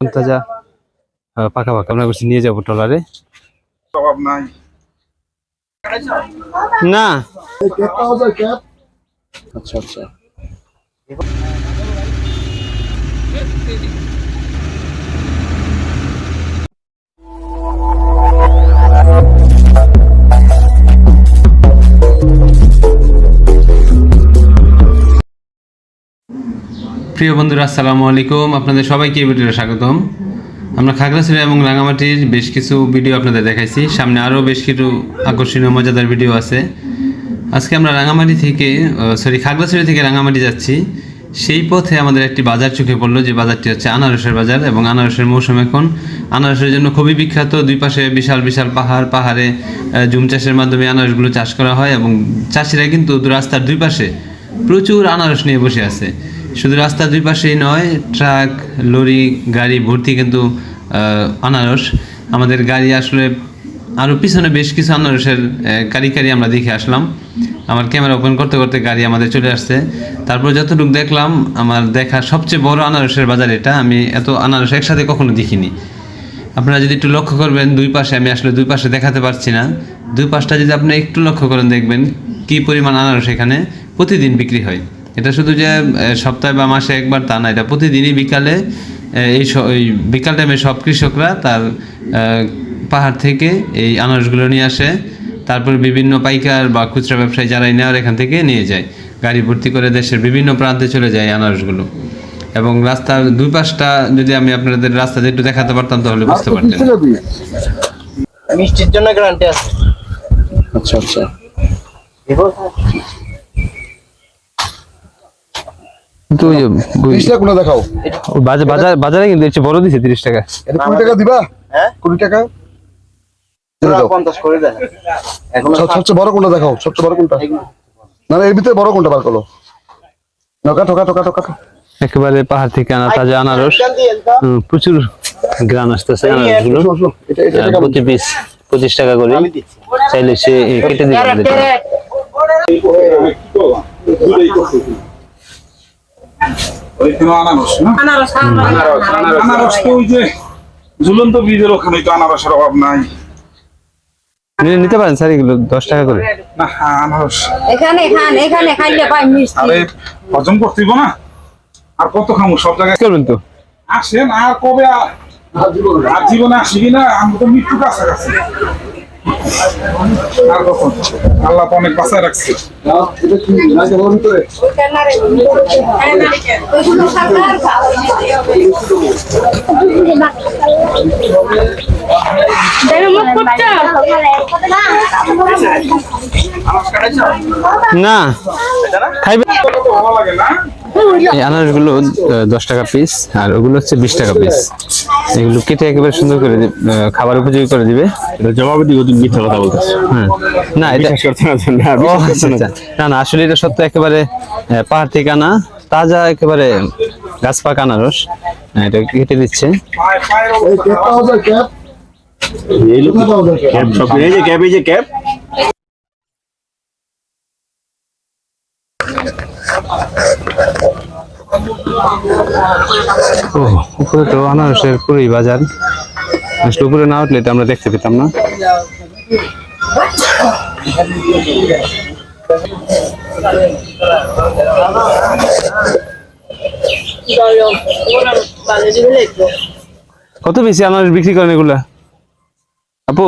তাজা আহ, পাকা পাকা। আমরা করছি নিয়ে যাব ট্রলারে। না। আচ্ছা আচ্ছা। প্রিয় বন্ধুরা, আসসালামু আলাইকুম। আপনাদের সবাইকে এই ভিডিওতে স্বাগতম। আমরা খাগড়াছড়ি এবং রাঙামাটির বেশ কিছু ভিডিও আপনাদের দেখাইছি। সামনে আরও বেশ কিছু আকর্ষণীয়, মজাদার ভিডিও আছে। আজকে আমরা রাঙামাটি থেকে সরি, খাগড়াছড়ি থেকে রাঙামাটি যাচ্ছি। সেই পথে আমাদের একটি বাজার চোখে পড়ল, যে বাজারটি হচ্ছে আনারসের বাজার এবং আনারসের মৌসুম এখন। আনারসের জন্য খুবই বিখ্যাত। দুই পাশে বিশাল বিশাল পাহাড়, পাহাড়ে জুম চাষের মাধ্যমে আনারসগুলো চাষ করা হয় এবং চাষিরা কিন্তু রাস্তার দুই পাশে প্রচুর আনারস নিয়ে বসে আছে। শুধু রাস্তার দুই পাশেই নয়, ট্রাক, লরি, গাড়ি, ভর্তি কিন্তু আনারস। আমাদের গাড়ি আসলে আরও পিছনে বেশ কিছু আনারসের কারি কারি আমরা দেখে আসলাম। আমার ক্যামেরা ওপেন করতে করতে গাড়ি আমাদের চলে আসছে। তারপর যতটুকু দেখলাম, আমার দেখা সবচেয়ে বড় আনারসের বাজার এটা। আমি এত আনারস একসাথে কখনো দেখিনি। আপনারা যদি একটু লক্ষ্য করবেন, দুই পাশে আমি আসলে দুই পাশে দেখাতে পারছি না। দুই পাশটা যদি আপনি একটু লক্ষ্য করেন দেখবেন, কি পরিমাণ আনারস এখানে প্রতিদিন বিক্রি হয়। এটা শুধু যে সপ্তাহে বা মাসে একবার তা না এটা প্রতিদিনই বিকালে এই বিকাল টাইমে সব কৃষকরা তার পাহাড় থেকে এই আনারসগুলো নিয়ে আসে তারপর বিভিন্ন পাইকার বা খুচরা ব্যবসায়ী যারাই নেওয়ার এখান থেকে নিয়ে যায় গাড়ি ভর্তি করে দেশের বিভিন্ন প্রান্তে চলে যায় এই আনারসগুলো। এবং রাস্তার দুই পাশটা যদি আমি আপনাদের রাস্তাতে একটু দেখাতে পারতাম তাহলে বুঝতে পারতেন। মিষ্টির জন্য গ্যারান্টি আছে। আচ্ছা আচ্ছা। কিন্তু ওই কোনটা দেখাও বাজার বাজার বাজারে কিন্তু একটু বড় দিছে তিরিশ টাকা এটা কুড়ি টাকা দিবা হ্যাঁ কুড়ি টাকা সবচেয়ে বড় কোনটা দেখাও সবচেয়ে বড় কোনটা না এর ভিতরে বড় কোনটা বার করো একেবারে পাহাড় থেকে আনা তাজা আনারস হুম, প্রচুর গ্রান আসতেছে আনারসগুলো? প্রতি পিস পঁচিশ টাকা করে চাইলে সে কেটে। ওইখানে আনারস না? আনারস তো ওই যে ঝুলন্ত বীজের ওখানে তো আনারসের অভাব নাই। নিতে পারেন স্যার এগুলো দশ টাকা করে। না হ্যাঁ, আনারস। এখানে খান এখানে খাইলে পাই মিষ্টি। আরে হজম করতে না? আর কত খামু সব জায়গায়? করবেন তো? আসেন আর কবে আ- আর জীবনে আসিবি না? আমি তো মৃত্যু কাছাকাছি। আর কখন আল্লাহ তো অনেক বাঁচায় রাখছে। না। খাইবে? ভালো লাগে না? এই আনারসগুলো দশ টাকা পিস আর ওগুলো হচ্ছে বিশ টাকা পিস এগুলো কেটে একেবারে সুন্দর করে খাবার উপযোগী করে দিবে। জবাবে দিও তুমি মিথ্যা কথা বলতেছো। হ্যাঁ না এটা না আচ্ছা। আচ্ছা। না না আসলে এটা সত্য একেবারে পাহাড় থেকে আনা তাজা একেবারে গাছ পাকা আনারস এটা কেটে দিচ্ছে। এই অবস্থা ক্যাপ এই যে ক্যাব এই যে ক্যাব ও উপরে তো আনারসের পুরোই বাজার। আসলে উপরে না উঠলে তো আমরা দেখতে পেতাম না। কত বেশি আনারস বিক্রি করেন এগুলা? আপু?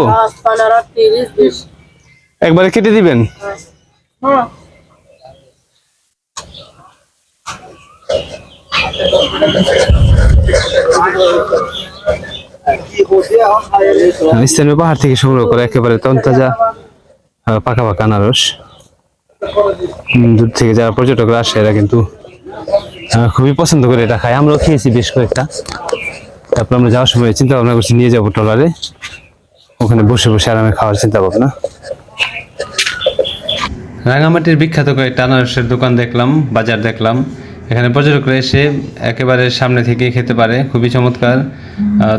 একবারে কেটে দিবেন? স্থানীয় পাহাড় থেকে সংগ্রহ করে একেবারে তন্তাজা পাকা পাকা আনারস। দূর থেকে যারা পর্যটকরা আসে, এরা কিন্তু খুবই পছন্দ করে এটা খায়। আমরাও খেয়েছি বেশ কয়েকটা। তারপর আমরা যাওয়ার সময় চিন্তা ভাবনা করছি, নিয়ে যাব ট্রলারে। ওখানে বসে বসে আরামে খাওয়ার চিন্তা ভাবনা রাঙামাটির বিখ্যাত কয়েকটা আনারসের দোকান দেখলাম, বাজার দেখলাম। এখানে পর্যটকরা এসে একেবারে সামনে থেকে খেতে পারে, খুবই চমৎকার।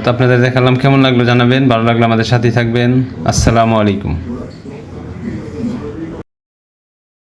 তো আপনাদের দেখালাম, কেমন লাগল জানাবেন? ভালো লাগল আমাদের সাথেই থাকবেন। আসসালামু আলাইকুম।